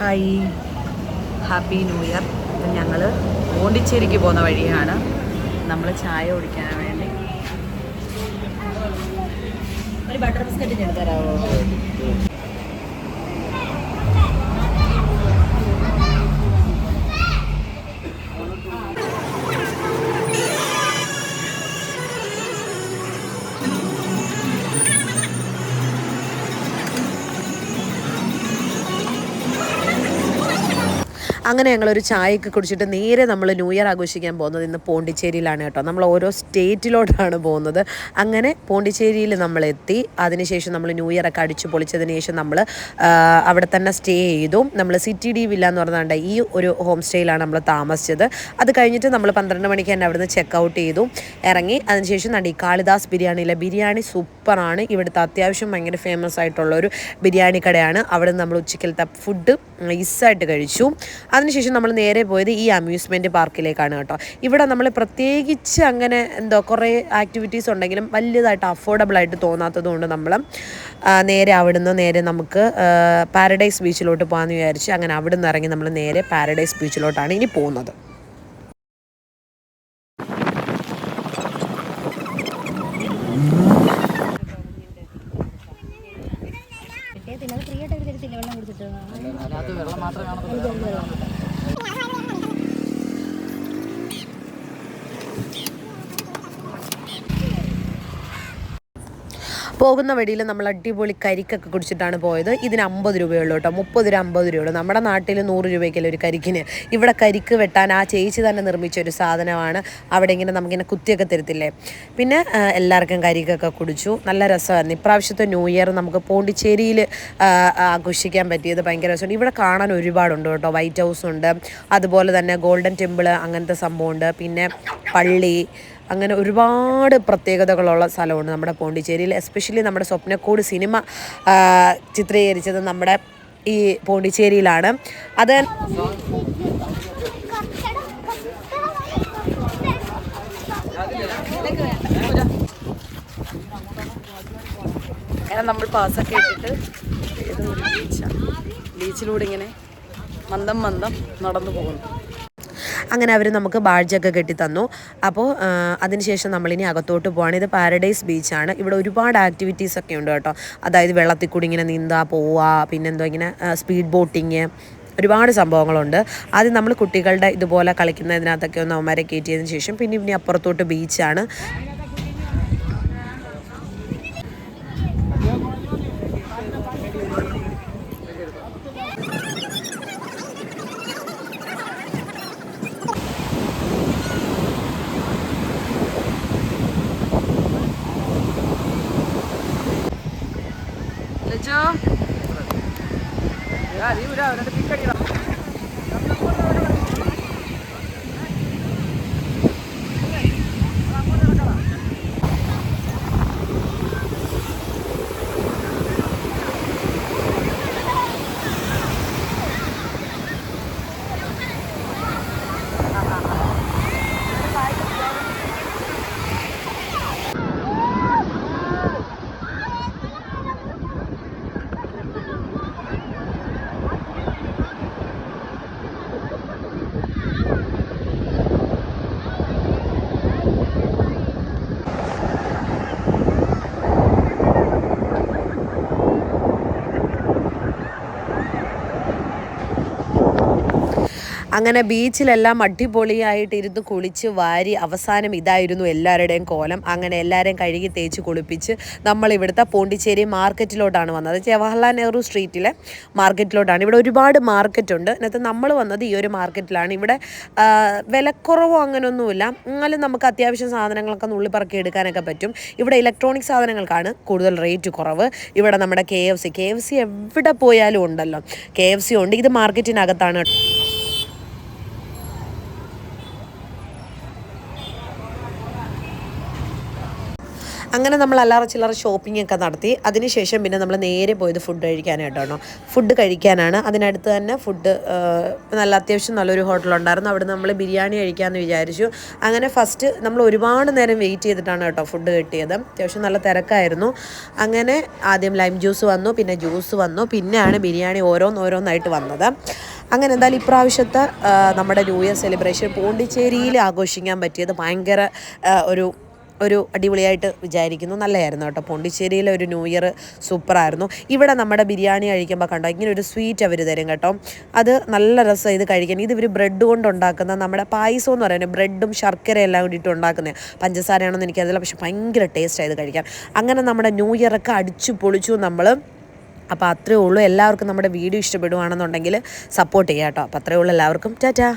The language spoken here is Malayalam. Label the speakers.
Speaker 1: ഹായ് ഹാപ്പി ന്യൂ ഇയർ അപ്പം ഞങ്ങൾ പോണ്ടിച്ചേരിക്ക് പോകുന്ന വഴിയാണ്. നമ്മൾ ചായ കുടിക്കാൻ വേണ്ടി. ഒരു ബട്ടർ ബിസ്ക്കറ്റ് ഞാൻ തരാമോ അങ്ങനെ ഞങ്ങളൊരു ചായയൊക്കെ കുടിച്ചിട്ട് നേരെ നമ്മൾ ന്യൂ ഇയർ ആഘോഷിക്കാൻ പോകുന്നത് ഇന്ന് പോണ്ടിച്ചേരിയിലാണ് കേട്ടോ. നമ്മൾ ഓരോ സ്റ്റേറ്റിലോട്ടാണ് പോകുന്നത്. അങ്ങനെ പോണ്ടിച്ചേരിയിൽ നമ്മൾ എത്തി. അതിനുശേഷം നമ്മൾ ന്യൂ ഇയർ ഒക്കെ അടിച്ചു പൊളിച്ചതിന് ശേഷം നമ്മൾ അവിടെ തന്നെ സ്റ്റേ ചെയ്തു. നമ്മൾ സിറ്റി ഡി വില്ല എന്ന് പറഞ്ഞാണ്ട് ഈ ഒരു ഹോം സ്റ്റേയിലാണ് നമ്മൾ താമസിച്ചത്. അത് കഴിഞ്ഞിട്ട് നമ്മൾ പന്ത്രണ്ട് മണിക്ക് തന്നെ അവിടുന്ന് ചെക്ക് ഔട്ട് ചെയ്തു. ഇറങ്ങി. അതിനുശേഷം നടി കാളിദാസ് ബിരിയാണിയിലെ ബിരിയാണി സൂപ്പറാണ്. ഇവിടുത്തെ അത്യാവശ്യം ഭയങ്കര ഫേമസ് ആയിട്ടുള്ള ഒരു ബിരിയാണി കടയാണ്. അവിടെ നമ്മൾ ഉച്ചക്കലത്തെ ഫുഡ് നൈസായിട്ട് കഴിച്ചു. അതിനുശേഷം നമ്മൾ നേരെ പോയത് ഈ അമ്യൂസ്മെന്റ് പാർക്കിലേക്കാണ് കേട്ടോ. ഇവിടെ നമ്മൾ പ്രത്യേകിച്ച് അങ്ങനെ എന്തോ കുറേ ആക്ടിവിറ്റീസ് ഉണ്ടെങ്കിലും വലിയതായിട്ട് അഫോർഡബിൾ ആയിട്ട് തോന്നാത്തത് കൊണ്ട് നമ്മൾ നേരെ അവിടുന്ന് നേരെ നമുക്ക് പാരഡൈസ് ബീച്ചിലോട്ട് പോകാമെന്ന് വിചാരിച്ച് അങ്ങനെ അവിടുന്ന് ഇറങ്ങി നമ്മൾ നേരെ പാരഡൈസ് ബീച്ചിലോട്ടാണ് ഇനി പോകുന്നത്.
Speaker 2: പിന്നെ അത് ഫ്രീ ആയിട്ട് അവർ തരത്തില്ല? വെള്ളം കൊടുത്തിട്ട്
Speaker 1: പോകുന്ന വഴിയിൽ നമ്മൾ അടിപൊളി കരിക്കൊക്കെ കുടിച്ചിട്ടാണ് പോയത്. ഇതിന് അമ്പത് രൂപയുള്ളൂ കേട്ടോ. മുപ്പത് രൂപ അമ്പത് രൂപയുള്ളൂ. നമ്മുടെ നാട്ടിൽ നൂറ് രൂപയ്ക്കല്ല ഒരു കരിക്കിന്? ഇവിടെ കരിക്ക് വെട്ടാൻ ആ ചേച്ചി തന്നെ നിർമ്മിച്ച ഒരു സാധനമാണ്. അവിടെ ഇങ്ങനെ നമുക്കിങ്ങനെ കുത്തിയൊക്കെ തരത്തില്ലേ? പിന്നെ എല്ലാവർക്കും കരിക്കൊക്കെ കുടിച്ചു. നല്ല രസമായിരുന്നു. ഇപ്രാവശ്യത്തെ ന്യൂ ഇയർ നമുക്ക് പോണ്ടിച്ചേരിയിൽ ആഘോഷിക്കാൻ പറ്റിയത് ഭയങ്കര രസമുണ്ട് ഇവിടെ കാണാൻ ഒരുപാടുണ്ട് കേട്ടോ. വൈറ്റ് ഹൗസ് ഉണ്ട്. അതുപോലെ തന്നെ ഗോൾഡൻ ടെമ്പിൾ അങ്ങനത്തെ സംഭവമുണ്ട്. പിന്നെ പള്ളി അങ്ങനെ ഒരുപാട് പ്രത്യേകതകളുള്ള സ്ഥലമുണ്ട് നമ്മുടെ പോണ്ടിച്ചേരിയിൽ. എസ്പെഷ്യലി നമ്മുടെ സ്വപ്നക്കൂട് സിനിമ ചിത്രീകരിച്ചത് നമ്മുടെ ഈ പോണ്ടിച്ചേരിയിലാണ്. അത് അങ്ങനെ നമ്മൾ പാസ്സൊക്കെ ഇട്ടിട്ട് ബീച്ചാണ് ബീച്ചിലൂടെ ഇങ്ങനെ മന്ദം മന്ദം നടന്നു പോകുന്നു. അങ്ങനെ അവർ നമുക്ക് ബാഡ്ജൊക്കെ കെട്ടി തന്നു. അപ്പോൾ അതിനുശേഷം നമ്മളിനി അകത്തോട്ട് പോവാണ്. ഇത് പാരഡൈസ് ബീച്ചാണ്. ഇവിടെ ഒരുപാട് ആക്ടിവിറ്റീസ് ഒക്കെ ഉണ്ട് കേട്ടോ. അതായത് വെള്ളത്തിൽ കൂടി ഇങ്ങനെ നീന്താ പോവുക പിന്നെന്തോ ഇങ്ങനെ സ്പീഡ് ബോട്ടിങ് ഒരുപാട് സംഭവങ്ങളുണ്ട്. ആദ്യം നമ്മൾ കുട്ടികളുടെ ഇതുപോലെ കളിക്കുന്നതിനകത്തൊക്കെ ഒന്ന് അവന്മാരെ കയറ്റിയതിന് ശേഷം പിന്നെ ഇനി അപ്പുറത്തോട്ട് ബീച്ചാണ്. யா லீவுடா ரெண்டு பிக் அடிக்கலாம் അങ്ങനെ ബീച്ചിലെല്ലാം അടിപൊളിയായിട്ട് ഇരുന്ന് കുളിച്ച് വാരി അവസാനം ഇതായിരുന്നു എല്ലാവരുടെയും കോലം. അങ്ങനെ എല്ലാവരെയും കഴുകി തേച്ച് കുളിപ്പിച്ച് നമ്മൾ ഇവിടുത്തെ പോണ്ടിച്ചേരി മാർക്കറ്റിലോട്ടാണ് വന്നത്. ജവഹർലാൽ നെഹ്റു സ്ട്രീറ്റിലെ മാർക്കറ്റിലോട്ടാണ്. ഇവിടെ ഒരുപാട് മാർക്കറ്റ് ഉണ്ട് നമ്മൾ വന്നത് ഈ ഒരു മാർക്കറ്റിലാണ്. ഇവിടെ വിലക്കുറവോ അങ്ങനെയൊന്നുമില്ല എന്നാലും നമുക്ക് അത്യാവശ്യം സാധനങ്ങളൊക്കെ നുള്ളിപ്പറക്കി എടുക്കാനൊക്കെ പറ്റും. ഇവിടെ ഇലക്ട്രോണിക് സാധനങ്ങൾക്കാണ് കൂടുതൽ റേറ്റ് കുറവ്. ഇവിടെ നമ്മുടെ K F C. K F C എവിടെ പോയാലും ഉണ്ടല്ലോ. കെ എഫ് സി ഉണ്ട്. ഇത് മാർക്കറ്റിനകത്താണ്. അങ്ങനെ നമ്മൾ അല്ലാറ ചില്ലറ ഷോപ്പിംഗ് ഒക്കെ നടത്തി. അതിനുശേഷം പിന്നെ നമ്മൾ നേരെ പോയത് ഫുഡ് കഴിക്കാനായിട്ടാണോ ഫുഡ് കഴിക്കാനാണ്. അതിനടുത്ത് തന്നെ ഫുഡ് നല്ല അത്യാവശ്യം നല്ലൊരു ഹോട്ടലുണ്ടായിരുന്നു അവിടെ നമ്മൾ ബിരിയാണി കഴിക്കാമെന്ന് വിചാരിച്ചു. അങ്ങനെ ഫസ്റ്റ് നമ്മൾ ഒരുപാട് നേരം വെയിറ്റ് ചെയ്തിട്ടാണ് കേട്ടോ ഫുഡ് കിട്ടിയത്. അത്യാവശ്യം നല്ല തിരക്കായിരുന്നു. അങ്ങനെ ആദ്യം ലൈം ജ്യൂസ് വന്നു പിന്നെ ജ്യൂസ് വന്നു പിന്നെയാണ് ബിരിയാണി ഓരോന്നോരോന്നായിട്ട് വന്നത്. അങ്ങനെ എന്തായാലും ഇപ്രാവശ്യത്തെ നമ്മുടെ ന്യൂ ഇയർ സെലിബ്രേഷൻ പോണ്ടിച്ചേരിയിൽ ആഘോഷിക്കാൻ പറ്റിയത് ഭയങ്കര ഒരു ഒരു അടിപൊളിയായിട്ട് വിചാരിക്കുന്നു. നല്ലതായിരുന്നു കേട്ടോ. പോണ്ടിച്ചേരിയിലെ ഒരു ന്യൂ ഇയർ സൂപ്പറായിരുന്നു. ഇവിടെ നമ്മുടെ ബിരിയാണി കഴിക്കുമ്പോൾ കണ്ടോ ഇങ്ങനെ ഒരു സ്വീറ്റ് അവർ തരും കേട്ടോ. അത് നല്ല രസം ഇത് കഴിക്കാൻ. ഇത് ഇവർ ബ്രെഡ് കൊണ്ട് ഉണ്ടാക്കുന്ന നമ്മുടെ പായസം എന്ന് പറയുന്നത് ബ്രെഡും ശർക്കരയും എല്ലാം കൂടിയിട്ട് ഉണ്ടാക്കുന്നത് പഞ്ചസാരയാണെന്ന് എനിക്കറിയില്ല പക്ഷെ ഭയങ്കര ടേസ്റ്റ് ഇത് കഴിക്കാൻ. അങ്ങനെ നമ്മുടെ ന്യൂ ഇയറൊക്കെ അടിച്ചു പൊളിച്ചു നമ്മൾ അപ്പോൾ അത്രയേ ഉള്ളൂ. എല്ലാവർക്കും നമ്മുടെ വീഡിയോ ഇഷ്ടപ്പെടുവാണെന്നുണ്ടെങ്കിൽ സപ്പോർട്ട് ചെയ്യാം കേട്ടോ. അപ്പോൾ അത്രയേ ഉള്ളൂ. എല്ലാവർക്കും ടാറ്റാ.